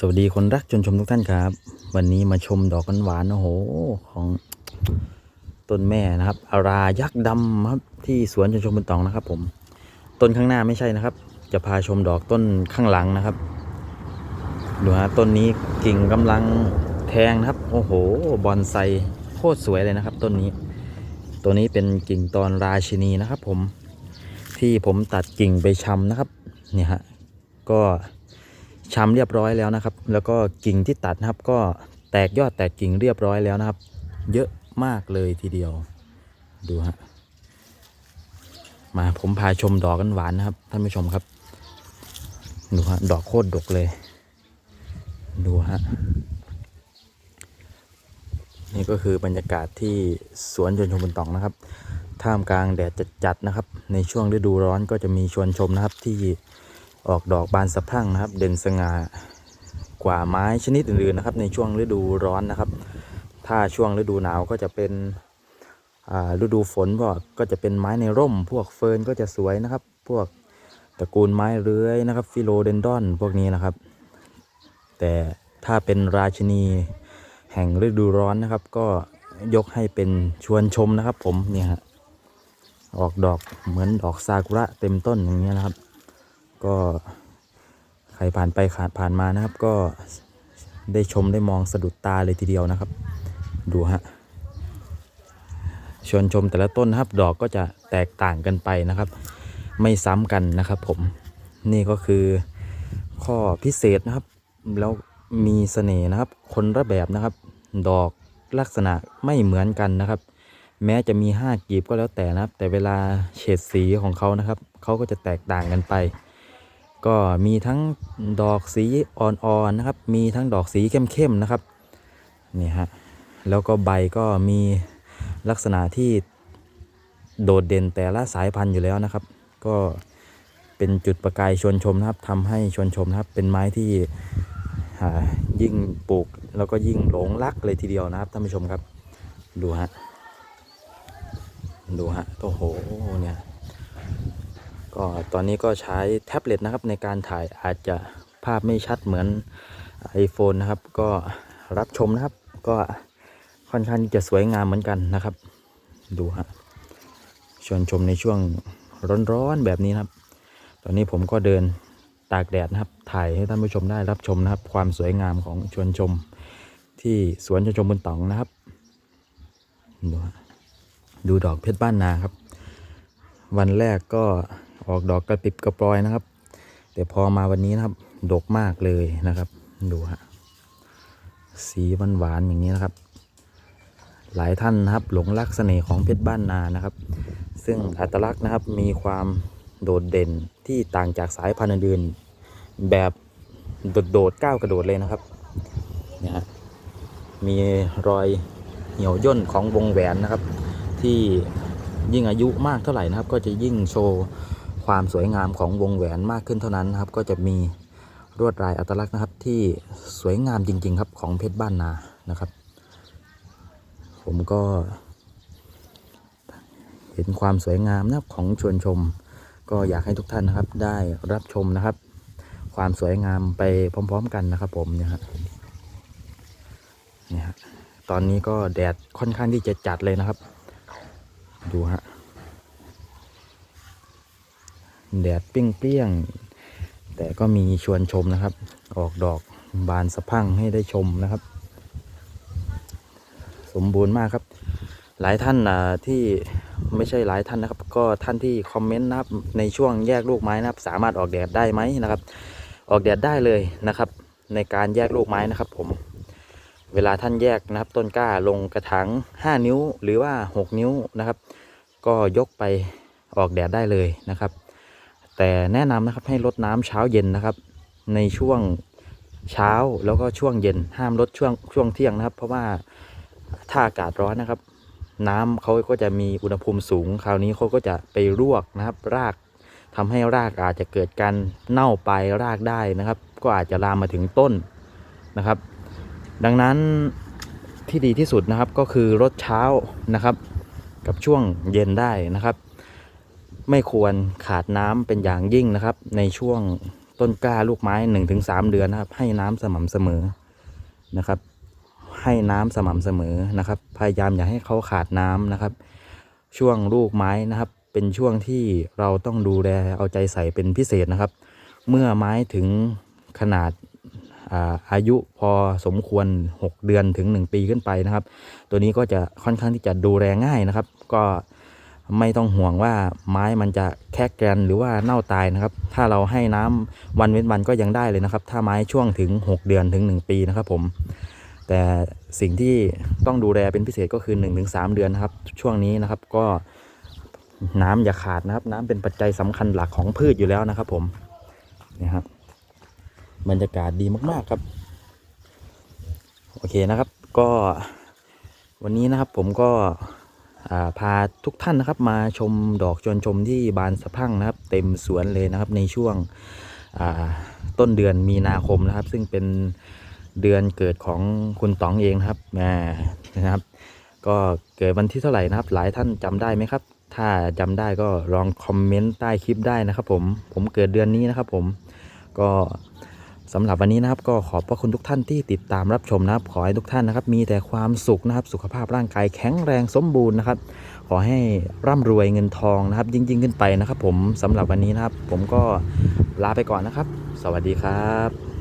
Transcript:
สวัสดีคนรักชนชมทุกท่านครับ วันนี้มาชมดอกกันหวานๆโอ้โหของต้นแม่นะครับอารายักษ์ดำครับที่สวนชนชมบนตองนะครับ ผม ต้นข้างหน้าไม่ใช่นะครับ จะพาชมดอกต้นข้างหลังนะครับดูฮะต้นนี้กิ่งกำลังแทงนะครับ โอ้โหบอนไซโคตรสวยเลยนะครับ ต้นนี้ ตัวนี้เป็นกิ่งตอนราชินีนะครับ ผมที่ผมตัดกิ่งไปชำนะครับ เนี่ยฮะก็ ชำเรียบร้อยแล้วนะครับ แล้วก็กิ่งที่ตัดนะครับ ก็แตกยอดแตกกิ่งเรียบร้อยแล้วนะครับ เยอะมากเลยทีเดียว ดูฮะมาผมพาชมดอกกันหวานนะครับ ท่านผู้ชมครับ ดูฮะดอกโคตรดกเลย ดูฮะนี่ก็คือบรรยากาศที่สวนชวนชมบนตองนะครับ ท่ามกลางแดดจัดๆนะครับ ในช่วงฤดูร้อนก็จะมีชวนชมนะครับที่ ออกดอกบานสะพรั่งนะครับ เด่นสง่ากว่าไม้ชนิดอื่นๆนะครับ ในช่วงฤดูร้อนนะครับ ถ้าช่วงฤดูหนาวก็จะเป็นอ่าฤดูฝนก็ก็จะเป็นไม้ในร่ม พวกเฟิร์นก็จะสวยนะครับ พวกตระกูลไม้เรื้อยนะครับฟิโลเดนดอนพวกนี้นะครับ แต่ถ้าเป็นราชินีแห่งฤดูร้อนนะครับ ก็ยกให้เป็นชวนชมนะครับ ผมเนี่ยฮะออกดอกเหมือนดอกซากุระเต็มต้นอย่างเงี้ยนะครับ ก็ใครผ่านไปขาดผ่านมานะครับ ก็ได้ชมได้มองสะดุดตาเลยทีเดียวนะครับ ดูฮะชวนชมแต่ละต้นนะครับ ดอกก็จะแตกต่างกันไปนะครับ ไม่ซ้ำกันนะครับ ผมนี่ก็คือข้อพิเศษนะครับ แล้วมีเสน่ห์นะครับ คนละแบบนะครับ ดอกลักษณะไม่เหมือนกันนะครับ แม้จะมีห้ากีบก็แล้วแต่นะครับ แต่เวลาเฉดสีของเขานะครับเขาก็จะแตกต่างกันไป ก็มีทั้งดอกสีอ่อนๆนะครับ มีทั้งดอกสีเข้มๆนะครับนี่ฮะแล้วก็ใบก็มีลักษณะที่โดดเด่นแต่ละสายพันธุ์อยู่แล้วนะครับ ก็เป็นจุดประกายชวนชมนะครับทำให้ชวนชมนะครับ เป็นไม้ที่ยิ่งปลูกแล้วก็ยิ่งหลงรักเลยทีเดียวนะครับท่านผู้ชมครับ ดูฮะดูฮะโอ้โหเนี่ย ก็ตอนนี้ก็ใช้แท็บเล็ตนะครับในการถ่ายอาจจะภาพไม่ชัดเหมือน iPhone นะครับ ก็รับชมนะครับ ก็ค่อนข้างที่จะสวยงามเหมือนกันนะครับ ดูฮะชวนชมในช่วงร้อนๆแบบนี้นครับ ตอนนี้ผมก็เดินตากแดดนะครับ ถ่ายให้ท่านผู้ชมได้รับชมนะครับ ความสวยงามของชวนชม ที่สวนชวนชมบนตองนะครับ ดูฮะดูดอกเพชรบ้านนาครับ วันแรกก็ ออกดอกกระปิบกระปลอยนะครับ แต่พอมาวันนี้นะครับ ดกมากเลยนะครับ ดูฮะสีหวานอย่างนี้นะครับ หลายท่านนะครับ หลงรักเสน่ห์ของเพชรบ้านนานะครับ ซึ่งอัตลักษณ์นะครับมีความโดดเด่นที่ต่างจากสายพันธุ์อื่นแบบโดดๆก้าวกระโดดเลยนะครับเนี่ยมีรอยเหี่ยวย่นของวงแหวนนะครับ ที่ยิ่งอายุมากเท่าไหร่นะครับ ก็จะยิ่งโชว์ ความสวยงามของวงแหวนมากขึ้นเท่านั้นครับ ก็จะมีลวดลายอัตลักษณ์นะครับที่สวยงามจริง ๆ ครับของเพชรบ้านนานะครับ ผมก็ เห็นความสวยงามนะของชวนชม ก็อยากให้ทุกท่านนะครับได้รับชมนะครับ ความสวยงามไปพร้อม ๆ กันนะครับ ผมเนี่ยฮะเนี่ยฮะตอนนี้ก็แดดค่อนข้างที่จะจัดเลยนะครับ ดูฮะ แดดเปรี้ยงๆ แต่ก็มีชวนชมนะครับ ออกดอกบานสะพั่งให้ได้ชมนะครับ สมบูรณ์มากครับ หลายท่านอ่าที่ไม่ใช่หลายท่านนะครับ ก็ท่านที่คอมเมนต์นะครับในช่วงแยกลูกไม้นะครับ สามารถออกแดดได้ไหมนะครับ ออกแดดได้เลยนะครับ ในการแยกลูกไม้นะครับ ผมเวลาท่านแยกนะครับต้นกล้าลงกระถาง5 นิ้วหรือว่า 6 นิ้วนะครับ ก็ยกไปออกแดดได้เลยนะครับ แต่แนะนำนะครับให้ลดน้ำเช้าเย็นนะครับ ในช่วงเช้าแล้วก็ช่วงเย็นห้ามลดช่วงช่วงเที่ยงนะครับ เพราะว่าถ้าอากาศร้อนนะครับ น้ำเขาก็จะมีอุณหภูมิสูง คราวนี้เขาก็จะไปรวกนะครับ รากทำให้รากอาจจะเกิดการเน่าไปรากได้นะครับ ก็อาจจะลามมาถึงต้นนะครับ ดังนั้นที่ดีที่สุดนะครับก็คือรดเช้านะครับ กับช่วงเย็นได้นะครับ ไม่ควรขาดน้ำเป็นอย่างยิ่งนะครับ ในช่วงต้นกล้าลูกไม้ 1-3 เดือนนะครับ ให้น้ำสม่ำเสมอนะครับ ให้น้ำสม่ำเสมอนะครับ พยายามอย่าให้เขาขาดน้ำนะครับ ช่วงลูกไม้นะครับ เป็นช่วงที่เราต้องดูแลเอาใจใส่เป็นพิเศษนะครับ เมื่อไม้ถึงขนาดอาอายุพอสมควร 6 เดือนถึง 1 ปีขึ้นไปนะครับ ตัวนี้ก็จะค่อนข้างที่จะดูแลง่ายนะครับ ก็ ไม่ต้องห่วงว่าไม้มันจะแคกแกรนหรือว่าเน่าตายนะครับ ถ้าเราให้น้ำวันเว้นวันก็ยังได้เลยนะครับ ถ้าไม้ช่วงถึง 6 เดือนถึง 1 ปีนะครับ ผม แต่สิ่งที่ต้องดูแลเป็นพิเศษก็คือ 1-3 เดือนนะครับ ช่วงนี้นะครับก็น้ำอย่าขาดนะครับ น้ำเป็นปัจจัยสำคัญหลักของพืชอยู่แล้วนะครับผมนี่ครับบรรยากาศดีมาก ๆครับ โอเคนะครับ ก็วันนี้นะครับผมก็ พาทุกท่านนะครับมาชมดอกจวนชมที่บานสะพั่งนะครับ เต็มสวนเลยนะครับในช่วงต้นเดือนมีนาคมนะครับ ซึ่งเป็นเดือนเกิดของคุณต๋องเองนะครับแหมนะครับ ก็เกิดวันที่เท่าไหร่นะครับ หลายท่านจำได้ไหมครับ ถ้าจำได้ก็ลองคอมเมนต์ใต้คลิปได้นะครับ ผมผมเกิดเดือนนี้นะครับ ผมก็ สำหรับวันนี้นะครับก็ขอบพระคุณทุกท่านที่ติดตามรับชมนะครับ ขอให้ทุกท่านนะครับ มีแต่ความสุขนะครับ สุขภาพร่างกายแข็งแรงสมบูรณ์นะครับ ขอให้ร่ำรวยเงินทองนะครับยิ่งยิ่งขึ้นไปนะครับ ผมสำหรับวันนี้นะครับ ผมก็ลาไปก่อนนะครับ สวัสดีครับ